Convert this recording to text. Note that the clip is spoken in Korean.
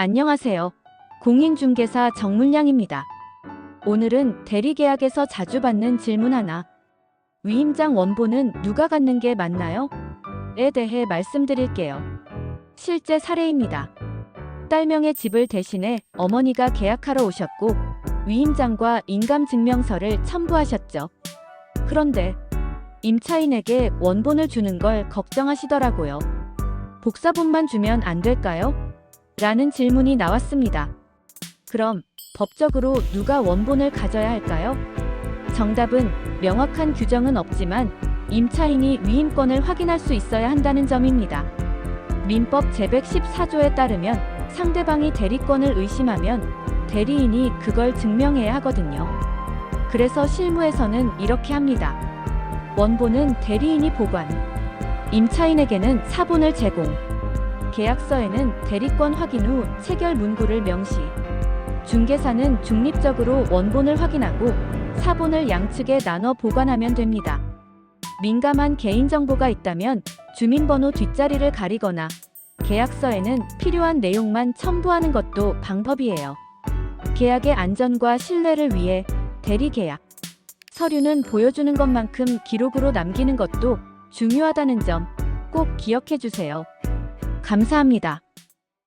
안녕하세요. 공인중개사 정문량입니다. 오늘은 대리계약에서 자주 받는 질문 하나. 위임장 원본은 누가 갖는 게 맞나요? 에 대해 말씀드릴게요. 실제 사례입니다. 딸명의 집을 대신해 어머니가 계약하러 오셨고 위임장과 인감증명서를 첨부하셨죠. 그런데 임차인에게 원본을 주는 걸 걱정하시더라고요. 복사본만 주면 안 될까요? 라는 질문이 나왔습니다. 그럼 법적으로 누가 원본을 가져야 할까요? 정답은 명확한 규정은 없지만 임차인이 위임권을 확인할 수 있어야 한다는 점입니다. 민법 제114조에 따르면 상대방이 대리권을 의심하면 대리인이 그걸 증명해야 하거든요. 그래서 실무에서는 이렇게 합니다. 원본은 대리인이 보관, 임차인에게는 사본을 제공, 계약서에는 대리권 확인 후 체결 문구를 명시, 중개사는 중립적으로 원본을 확인하고 사본을 양측에 나눠 보관하면 됩니다. 민감한 개인정보가 있다면 주민번호 뒷자리를 가리거나 계약서에는 필요한 내용만 첨부하는 것도 방법이에요. 계약의 안전과 신뢰를 위해 대리계약. 서류는 보여주는 것만큼 기록으로 남기는 것도 중요하다는 점 꼭 기억해 주세요. 감사합니다.